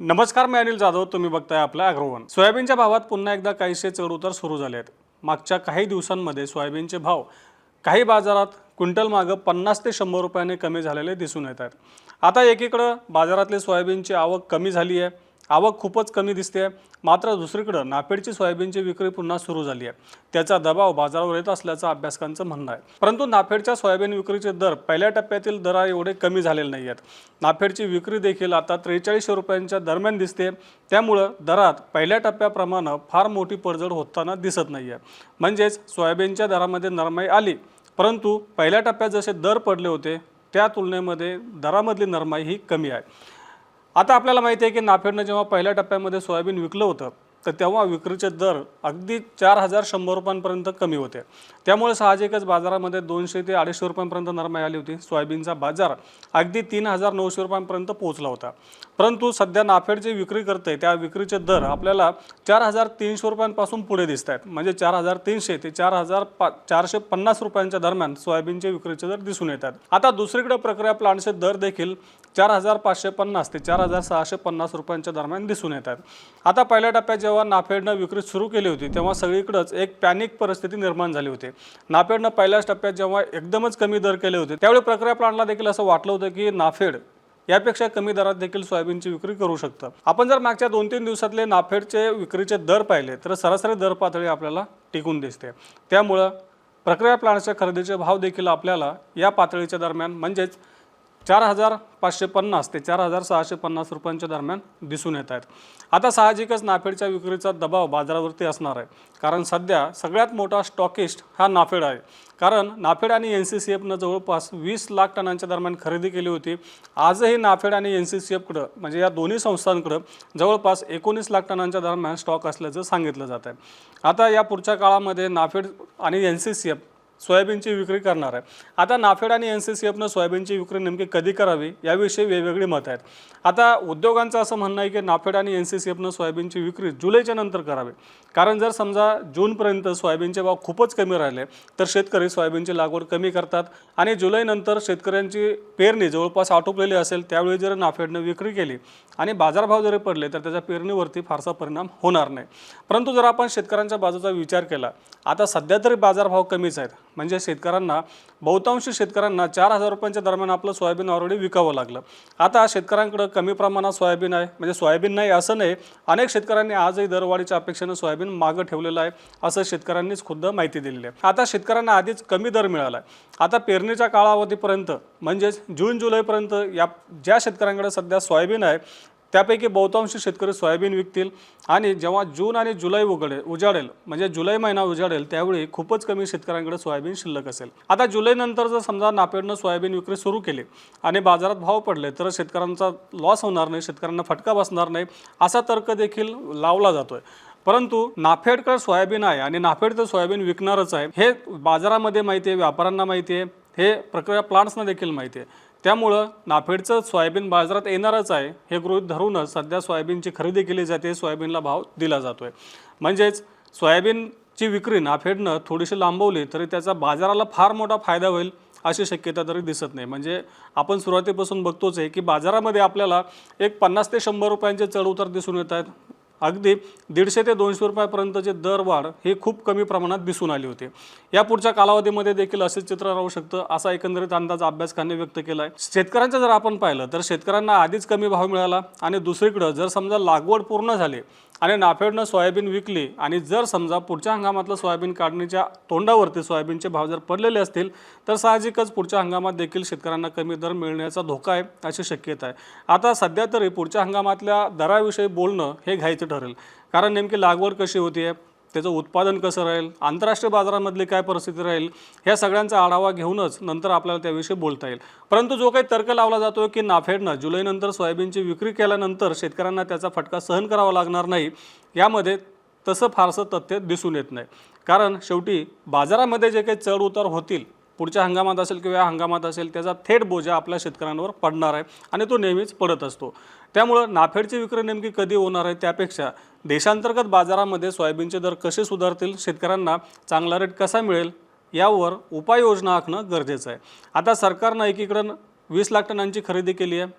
नमस्कार मी अनिल जाधव. तुम्ही बघताय आपला अग्रवन. सोयाबीनच्या भावात पुन्हा एकदा काहीसे चढउतार सुरू झाले आहेत. मागच्या काही दिवसांमध्ये सोयाबीनचे भाव काही बाजारात क्विंटल मागं पन्नास ते शंभर रुपयाने कमी झालेले दिसून येत आहेत. आता एकीकडं बाजारातली सोयाबीनची आवक कमी झाली आहे. आवक खूपच कमी दिसते मात्र दुसरीकडं नाफेडची सोयाबीनची विक्री पुन्हा सुरू झाली आहे. त्याचा दबाव बाजारावर येत असल्याचं अभ्यासकांचं म्हणणं आहे. परंतु नाफेडच्या सोयाबीन विक्रीचे दर पहिल्या टप्प्यातील दरा एवढे कमी झालेले नाही आहेत नाफेडची विक्री देखील आता त्रेचाळीसशे रुपयांच्या दरम्यान दिसते त्यामुळं दरात पहिल्या टप्प्याप्रमाणे फार मोठी पडझड होताना दिसत नाही आहे म्हणजेच सोयाबीनच्या दरामध्ये नरमाई आली. परंतु पहिल्या टप्प्यात जसे दर पडले होते त्या तुलनेमध्ये दरामधली नरमाई ही कमी आहे. आता आपल्याला माहिती आहे की नाफेडनं जेव्हा पहिल्या टप्प्यामध्ये सोयाबीन विकलं होतं तर तेव्हा विक्रीचे दर अगदी चार हजार शंभर रुपयांपर्यंत कमी होते. त्यामुळे साहजिकच बाजारामध्ये दोनशे ते अडीचशे रुपयांपर्यंत नरमाई आली होती. सोयाबीनचा बाजार अगदी तीन हजार नऊशे रुपयांपर्यंत पोहोचला होता. परंतु सध्या नाफेड जे विक्री करते त्या विक्रीचे दर आपल्याला चार हजार तीनशे रुपयांपासून पुढे दिसत आहेत म्हणजे चार हजार तीनशे ते चार हजार पा चारशे पन्नास रुपयांच्या दरम्यान सोयाबीनचे विक्रीचे दर दिसून येतात. आता दुसरीकडे प्रक्रिया प्लांटचे दर देखील चार हजार पाचशे पन्नास ते चार हजार सहाशे पन्नास रुपयांच्या दरम्यान दिसून येतात. आता पहिल्या टप्प्यात जेव्हा नाफेडनं विक्री सुरू केली होती तेव्हा सगळीकडंच एक पॅनिक परिस्थिती निर्माण झाली होती. नाफेडनं पहिल्याच टप्प्यात जेव्हा एकदमच कमी दर केले होते त्यावेळी प्रक्रिया प्लांटला देखील असं वाटलं होतं की नाफेड यापेक्षा कमी दरात देखील सोयाबीनची विक्री करू शकतं. आपण जर मागच्या दोन तीन दिवसातले नाफेडचे विक्रीचे दर पाहिले तर सरासरी दर पातळी आपल्याला टिकून दिसते. त्यामुळं प्रक्रिया प्लांटच्या खरेदीचे भाव देखील आपल्याला या पातळीच्या दरम्यान म्हणजेच चार हजार पाचशे पन्नास ते चार हजार सहाशे पन्नास रुपयांच्या दरम्यान दिसून येत आहेत. आता साहजिकच नाफेडच्या विक्रीचा दबाव बाजारावरती असणार आहे. कारण सध्या सगळ्यात मोठा स्टॉकिस्ट हा नाफेड आहे. कारण नाफेड आणि एन सी सी एफनं जवळपास वीस लाख टनांच्या दरम्यान खरेदी केली होती. आजही नाफेड आणि एन सी सी एफकडं म्हणजे या दोन्ही संस्थांकडं जवळपास एकोणीस लाख टनांच्या दरम्यान स्टॉक असल्याचं सांगितलं जात आहे. आता या पुढच्या काळामध्ये नाफेड आणि एन सी सी एफ सोयाबीनची विक्री करणार आहे. आता नाफेड आणि एन सी सी एफनं सोयाबीनची विक्री नेमकी कधी करावी? याविषयी वेगवेगळी मत आहेत. आता उद्योगांचं असं म्हणणं आहे की नाफेड आणि एन सी सी एफनं सोयाबीनची विक्री जुलैच्या नंतर करावी. कारण जर समजा जूनपर्यंत सोयाबीनचे भाव खूपच कमी राहिले तर शेतकरी सोयाबीनची लागवड कमी करतात आणि जुलैनंतर शेतकऱ्यांची पेरणी जवळपास आटोपलेली असेल त्यावेळी जर नाफेडनं विक्री केली आणि बाजारभाव जरी पडले तर त्याच्या पेरणीवरती फारसा परिणाम होणार नाही. परंतु जर आपण शेतकऱ्यांच्या बाजूचा विचार केला आता सध्या तरी बाजारभाव कमीच आहेत. म्हणजे शेतकऱ्यांना बहुतांश शेतकऱ्यांना चार हजार रुपयांच्या दरम्यान आपलं सोयाबीन ऑलरेडी विकावं लागलं. आता शेतकऱ्यांकडं कमी प्रमाणात सोयाबीन आहे म्हणजे सोयाबीन नाही असं नाही अनेक शेतकऱ्यांनी आजही दरवाढीच्या अपेक्षेनं सोयाबीन मागं ठेवलेलं आहे असं शेतकऱ्यांनीच खुद्द माहिती दिलेली आहे. आता शेतकऱ्यांना आधीच कमी दर मिळाला आहे आता पेरणीच्या काळावधीपर्यंत म्हणजेच जून जुलैपर्यंत या ज्या शेतकऱ्यांकडे सध्या सोयाबीन आहे त्यापैकी बहुतांश शेतकरी सोयाबीन विकतील. आणि जेव्हा जून आणि जुलै उघडेल उजाडेल म्हणजे जुलै महिना उजाडेल त्यावेळी खूपच कमी शेतकऱ्यांकडे सोयाबीन शिल्लक असेल. आता जुलैनंतर जर समजा नापेडनं सोयाबीन विक्री सुरू केली आणि बाजारात भाव पडले तर शेतकऱ्यांचा लॉस होणार नाही शेतकऱ्यांना फटका बसणार नाही असा तर्क देखील लावला जातोय. परंतु नाफेडकडे सोयाबीन आहे आणि नाफेड तर सोयाबीन विकणारच आहे. हे बाजारामध्ये माहिती आहे व्यापाऱ्यांना माहिती आहे हे प्रक्रिया प्लांट्सना देखील माहिती आहे. त्यामुळं नाफेडचं सोयाबीन बाजारात येणारच आहे. हे गृहीत धरूनच सध्या सोयाबीनची खरेदी केली जाते. सोयाबीनला भाव दिला जातो आहे म्हणजेच सोयाबीनची विक्री नाफेडनं थोडीशी लांबवली तरी त्याचा बाजाराला फार मोठा फायदा होईल अशी शक्यता तरी दिसत नाही. म्हणजे आपण सुरुवातीपासून बघतोच आहे की बाजारामध्ये आपल्याला एक पन्नास ते शंभर रुपयांचे चढउतार दिसून येत आहेत. अगदी दीडशे ते दोनशे रुपयापर्यंतचे दरवाढ हे खूप कमी प्रमाणात दिसून आली होती. या पुढच्या कालावधीमध्ये देखील असेच चित्र राहू शकतं असा एकंदरीत अंदाज अभ्यासकांनी व्यक्त केला आहे शेतकऱ्यांचं जर आपण पाहिलं तर शेतकऱ्यांना आधीच कमी भाव मिळाला आणि दुसरीकडं जर समजा लागवड पूर्ण झाली आणि नाफेडनं सोयाबीन विकली आणि जर समजा पुढच्या हंगामातलं सोयाबीन काढणीच्या तोंडावरती सोयाबीनचे भाव जर पडलेले असतील तर साहजिकच पुढच्या हंगामात देखील शेतकऱ्यांना कमी दर मिळण्याचा धोका आहे अशी शक्यता आहे. आता सध्या तरी पुढच्या हंगामातल्या दराविषयी बोलणं हे घ्यायचं ठरेल. कारण नेमकी लागवड कशी होती आहे त्याचं उत्पादन कसं राहील आंतरराष्ट्रीय बाजारामधली काय परिस्थिती राहील ह्या सगळ्यांचा आढावा घेऊनच नंतर आपल्याला त्याविषयी बोलता येईल. परंतु जो काही तर्क लावला जातो की नाफेडनं जुलैनंतर सोयाबीनची विक्री केल्यानंतर शेतकऱ्यांना त्याचा फटका सहन करावा लागणार नाही यामध्ये तसं फारसं तथ्य दिसून येत नाही. कारण शेवटी बाजारामध्ये जे काही चढ उतार होतील पुढच्या हंगामात असेल किंवा या हंगामात असेल त्याचा थेट बोजा आपल्या शेतकऱ्यांवर पडणार आहे आणि तो नेहमीच पडत असतो. त्यामुळं नाफेडची विक्री नेमकी कधी होणार आहे त्यापेक्षा देशांतर्गत बाजारामध्ये सोयाबीनचे दर कसे सुधारतील शेतकऱ्यांना चांगला रेट कसा मिळेल यावर उपाययोजना आखणं गरजेचं आहे. आता सरकारनं एकीकडं वीस लाख टनांची खरेदी केली आहे.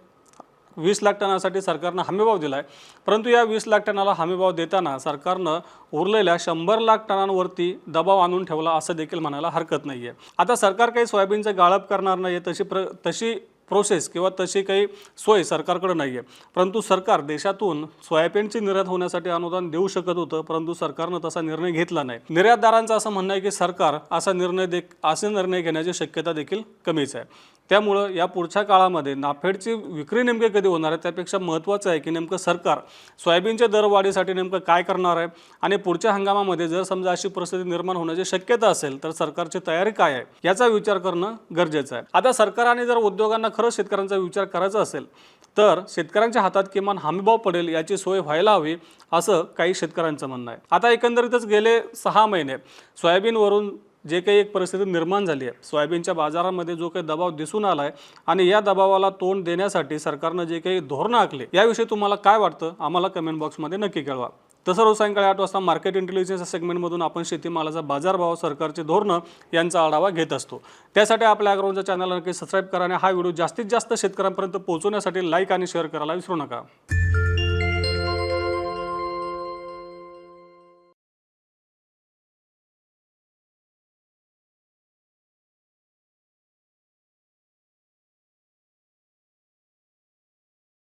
वीस लाख टनासाठी सरकारनं हमीभाव दिला आहे परंतु या वीस लाख टनाला हमीभाव देताना सरकारनं उरलेल्या शंभर लाख टनांवरती दबाव आणून ठेवला असं देखील म्हणायला हरकत नाही आहे आता सरकार काही सोयाबीनचं गाळप करणार नाही आहे तशी प्र तशी प्रोसेस किंवा तशी काही सोय सरकारकडे नाही आहे परंतु सरकार देशातून सोयाबीनची निर्यात होण्यासाठी अनुदान देऊ शकत होतं परंतु सरकारनं तसा निर्णय घेतला नाही. निर्यातदारांचं असं म्हणणं आहे की सरकार असा निर्णय दे असे निर्णय घेण्याची शक्यता देखील कमीच आहे. त्यामुळं या पुढच्या काळामध्ये नाफेडची विक्री नेमकी कधी होणार आहे त्यापेक्षा महत्त्वाचं आहे की नेमकं सरकार सोयाबीनच्या दरवाढीसाठी नेमकं काय करणार आहे आणि पुढच्या हंगामामध्ये जर समजा अशी परिस्थिती निर्माण होण्याची शक्यता असेल तर सरकारची तयारी काय आहे याचा विचार करणं गरजेचं आहे. आता सरकारने जर उद्योगांना खरंच शेतकऱ्यांचा विचार करायचा असेल तर शेतकऱ्यांच्या हातात किमान हमीभाव पडेल याची सोय व्हायला हवी असं काही शेतकऱ्यांचं म्हणणं आहे. आता एकंदरीतच गेले सहा महिने सोयाबीनवरून जे काही एक परिस्थिती निर्माण झाली आहे सोयाबीनच्या बाजारामध्ये जो काही दबाव दिसून आला आहे आणि या दबावाला तोंड देण्यासाठी सरकारनं जे काही धोरणं आखले याविषयी तुम्हाला काय वाटतं? आम्हाला कमेंट बॉक्समध्ये नक्की कळवा. तसं रोज सायंकाळी आठ वाजता मार्केट इंटेलिजन्स सेगमेंटमधून आपण शेतीमालाचा बाजारभाव सरकारचे धोरणं यांचा आढावा घेत असतो. त्यासाठी आपल्या अग्रवनच्या चॅनलला नक्की सबस्क्राईब करा आणि हा व्हिडिओ जास्तीत जास्त शेतकऱ्यांपर्यंत पोहोचवण्यासाठी लाईक आणि शेअर करायला विसरू नका.